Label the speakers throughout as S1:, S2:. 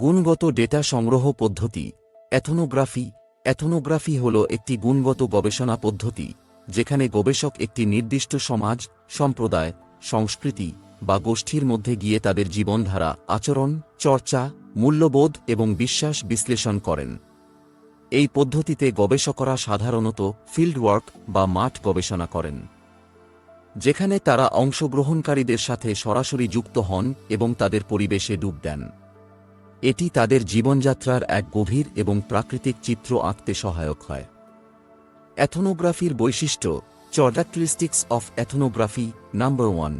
S1: গুণগত ডেটা সংগ্রহ পদ্ধতি। এথনোগ্রাফি। এথনোগ্রাফি হল একটি গুণগত গবেষণা পদ্ধতি, যেখানে গবেষক একটি নির্দিষ্ট সমাজ, সম্প্রদায়, সংস্কৃতি বা গোষ্ঠীর মধ্যে গিয়ে তাদের জীবনধারা, আচরণ, চর্চা, মূল্যবোধ এবং বিশ্বাস বিশ্লেষণ করেন। এই পদ্ধতিতে গবেষকরা সাধারণত ফিল্ড ওয়ার্ক বা মাঠ গবেষণা করেন, যেখানে তারা অংশগ্রহণকারীদের সাথে সরাসরি যুক্ত হন এবং তাদের পরিবেশে ডুব দেন। এটি তাদের জীবনযাত্রার এক গভীর এবং প্রাকৃতিক চিত্র আঁকতে সহায়ক হয়। এথনোগ্রাফির বৈশিষ্ট্য characteristics of ethnography number one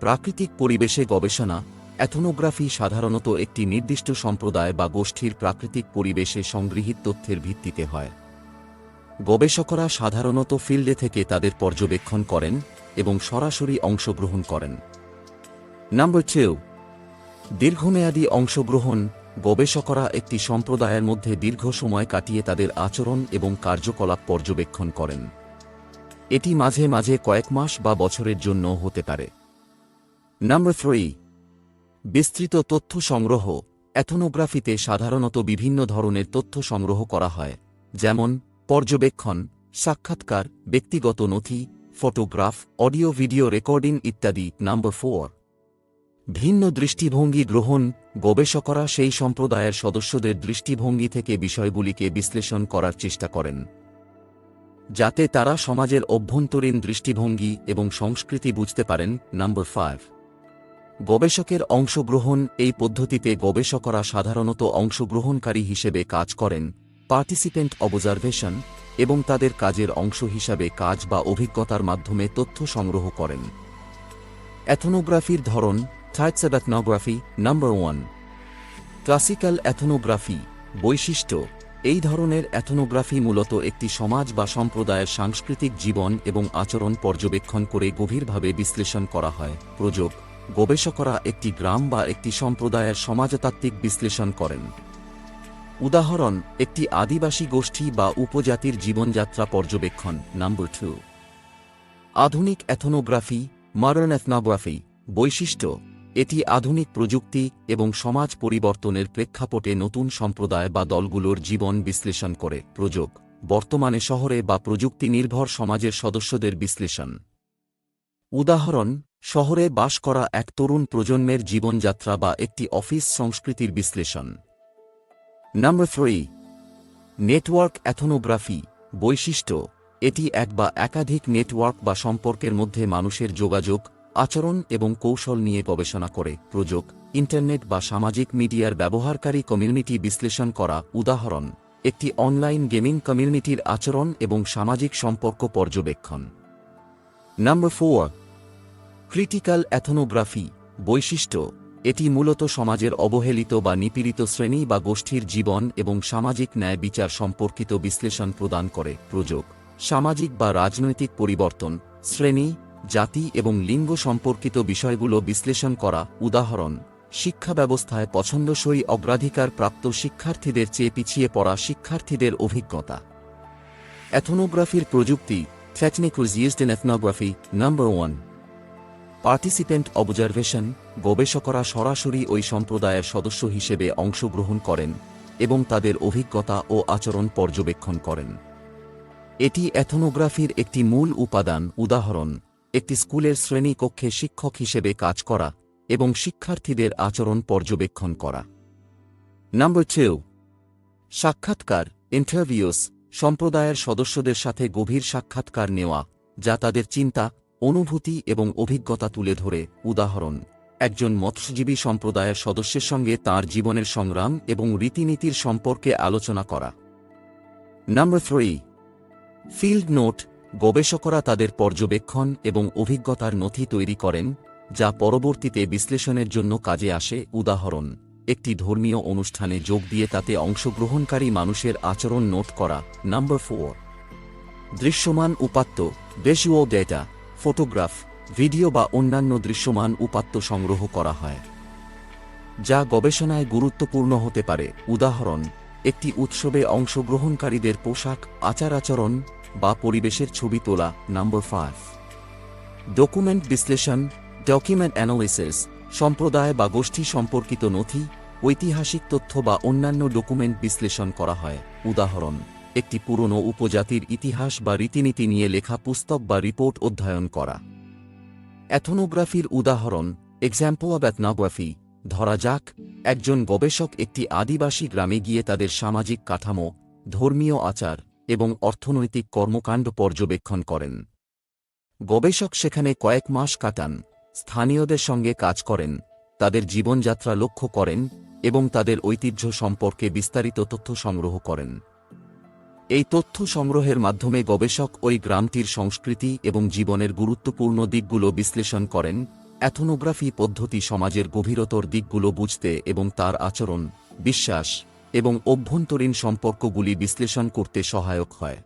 S1: প্রাকৃতিক পরিবেশে গবেষণা এথনোগ্রাফি সাধারণত একটি নির্দিষ্ট সম্প্রদায় বা গোষ্ঠীর প্রাকৃতিক পরিবেশে সংগৃহীত তথ্যের ভিত্তিতে হয়। গবেষকরা সাধারণত ফিল্ডে থেকে তাদের পর্যবেক্ষণ করেন এবং সরাসরি অংশগ্রহণ করেন। নাম্বার টু দীর্ঘমেয়াদী অংশগ্রহণ গবেষকরা একটি সম্প্রদায়ের মধ্যে দীর্ঘ সময় কাটিয়ে তাদের আচরণ এবং কার্যকলাপ পর্যবেক্ষণ করেন। এটি মাঝে মাঝে কয়েক মাস বা বছরের জন্য হতে পারে। নাম্বার থ্রি বিস্তৃত তথ্য সংগ্রহ। এথনোগ্রাফিতে সাধারণত বিভিন্ন ধরনের তথ্য সংগ্রহ করা হয়, যেমন পর্যবেক্ষণ, সাক্ষাৎকার, ব্যক্তিগত নথি, ফটোগ্রাফ, অডিও, ভিডিও রেকর্ডিং ইত্যাদি। নাম্বার ফোর ভিন্ন দৃষ্টিভঙ্গি গ্রহণ, গবেষকরা সেই সম্প্রদায়ের সদস্যদের দৃষ্টিভঙ্গি থেকে বিষয়গুলিকে বিশ্লেষণ করার চেষ্টা করেন। যাতে তারা সমাজের অভ্যন্তরীণ দৃষ্টিভঙ্গি এবং সংস্কৃতি বুঝতে পারেন, নাম্বার ফাইভ। গবেষকের অংশগ্রহণ, এই পদ্ধতিতে গবেষকরা সাধারণত অংশগ্রহণকারী হিসেবে কাজ করেন, পার্টিসিপেন্ট অবজারভেশন, এবং তাদের কাজের অংশ হিসাবে কাজ বা অভিজ্ঞতার মাধ্যমে তথ্য সংগ্রহ করেন। এথনোগ্রাফির ধরন of ethnography number one classical ethnography বৈশিষ্ট্য। এই ধরনের এথনোগ্রাফি মূলত একটি সমাজ বা সম্প্রদায়ের সাংস্কৃতিক জীবন এবং আচরণ পর্যবেক্ষণ করে গভীরভাবে বিশ্লেষণ করা হয়। প্রযোগ। গবেষকরা একটি গ্রাম বা একটি সম্প্রদায়ের সমাজতাত্ত্বিক বিশ্লেষণ করেন। উদাহরণ, একটি আদিবাসী গোষ্ঠী বা উপজাতির জীবনযাত্রা পর্যবেক্ষণ নাম্বার টু আধুনিক এথনোগ্রাফি মডার্ন এথনোগ্রাফি বৈশিষ্ট্য। এটি আধুনিক প্রযুক্তি এবং সমাজ পরিবর্তনের প্রেক্ষাপটে নতুন সম্প্রদায় বা দলগুলোর জীবন বিশ্লেষণ করে। প্রযোগ, বর্তমানে শহরে বা প্রযুক্তি নির্ভর সমাজের সদস্যদের বিশ্লেষণ। উদাহরণ, শহরে বাস করা এক তরুণ প্রজন্মের জীবনযাত্রা বা একটি অফিস সংস্কৃতির বিশ্লেষণ। নাম্বার থ্রি, নেটওয়ার্ক এথনোগ্রাফি বৈশিষ্ট্য, এটি এক বা একাধিক নেটওয়ার্ক বা সম্পর্কের মধ্যে মানুষের যোগাযোগ আচরণ এবং কৌশল নিয়ে গবেষণা করে প্রযোগ, ইন্টারনেট বা সামাজিক মিডিয়ার ব্যবহারকারী কমিউনিটি বিশ্লেষণ করা উদাহরণ, একটি অনলাইন গেমিং কমিউনিটির আচরণ এবং সামাজিক সম্পর্ক পর্যবেক্ষণ। নাম্বার ফোর, ক্রিটিক্যাল অ্যাথনোগ্রাফি, বৈশিষ্ট্য, এটি মূলত সমাজের অবহেলিত বা নিপীড়িত শ্রেণি বা গোষ্ঠীর জীবন এবং সামাজিক ন্যায় বিচার সম্পর্কিত বিশ্লেষণ প্রদান করে প্রযোগ, সামাজিক বা রাজনৈতিক পরিবর্তন, শ্রেণি জাতি এবং লিঙ্গ সম্পর্কিত বিষয়গুলো বিশ্লেষণ করা, উদাহরণ, শিক্ষা ব্যবস্থায় পছন্দসই অগ্রাধিকার প্রাপ্ত শিক্ষার্থীদের চেয়ে পিছিয়ে পড়া শিক্ষার্থীদের অভিজ্ঞতা। এথনোগ্রাফির প্রযুক্তি technical used in ethnography number one participant observation গবেষকরা সরাসরি ওই সম্প্রদায়ের সদস্য হিসেবে অংশগ্রহণ করেন এবং তাদের অভিজ্ঞতা ও আচরণ পর্যবেক্ষণ করেন। এটি এথনোগ্রাফির একটি মূল উপাদান, উদাহরণ। একটি স্কুলের শ্রেণীকক্ষে শিক্ষক হিসেবে কাজ করা এবং শিক্ষার্থীদের আচরণ পর্যবেক্ষণ করা। নাম্বার টু সাক্ষাৎকার ইন্টারভিউস সম্প্রদায়ের সদস্যদের সাথে গভীর সাক্ষাৎকার নেওয়া, যা তাদের চিন্তা, অনুভূতি এবং অভিজ্ঞতা তুলে ধরে। উদাহরণ, একজন মৎস্যজীবী সম্প্রদায়ের সদস্যের সঙ্গে তার জীবনের সংগ্রাম এবং রীতিনীতির সম্পর্কে আলোচনা করা। নাম্বার থ্রি ফিল্ড নোট গবেষকরা তাদের পর্যবেক্ষণ এবং অভিজ্ঞতার নথি তৈরি করেন, যা পরবর্তীতে বিশ্লেষণের জন্য কাজে আসে। উদাহরণ, একটি ধর্মীয় অনুষ্ঠানে যোগ দিয়ে তাতে অংশগ্রহণকারী মানুষের আচরণ নোট করা। নাম্বার ফোর, দৃশ্যমান উপাত্ত ভেসুয়াল ডেটা ফটোগ্রাফ ভিডিও বা অন্যান্য দৃশ্যমান উপাত্ত সংগ্রহ করা হয়, যা গবেষণায় গুরুত্বপূর্ণ হতে পারে। উদাহরণ, একটি উৎসবে অংশগ্রহণকারীদের পোশাক আচার আচরণ বা পরিবেশের ছবি তোলা নাম্বার ফাইভ ডকুমেন্ট বিশ্লেষণ ডকুমেন্ট অ্যানালিসিস সম্প্রদায় বা গোষ্ঠী সম্পর্কিত নথি, ঐতিহাসিক তথ্য বা অন্যান্য ডকুমেন্ট বিশ্লেষণ করা হয়। উদাহরণ, একটি পুরনো উপজাতির ইতিহাস বা রীতিনীতি নিয়ে লেখা পুস্তক বা রিপোর্ট অধ্যয়ন করা। অ্যাথনোগ্রাফির উদাহরণ এক্সাম্পল অব অ্যাথনোগ্রাফি ধরা যাক, একজন গবেষক একটি আদিবাসী গ্রামে গিয়ে তাদের সামাজিক কাঠামো, ধর্মীয় আচার এবং অর্থনৈতিক কর্মকাণ্ড পর্যবেক্ষণ করেন। গবেষক সেখানে কয়েক মাস কাটান, স্থানীয়দের সঙ্গে কাজ করেন, তাদের জীবনযাত্রা লক্ষ্য করেন এবং তাদের ঐতিহ্য সম্পর্কে বিস্তারিত তথ্য সংগ্রহ করেন। এই তথ্য সংগ্রহের মাধ্যমে গবেষক ওই গ্রামটির সংস্কৃতি এবং জীবনের গুরুত্বপূর্ণ দিকগুলো বিশ্লেষণ করেন অ্যাথনোগ্রাফি পদ্ধতি সমাজের গভীরতর দিকগুলো বুঝতে এবং তার আচরণ, বিশ্বাস এবং অভ্যন্তরীণ সম্পর্কগুলি বিশ্লেষণ করতে সহায়ক হয়।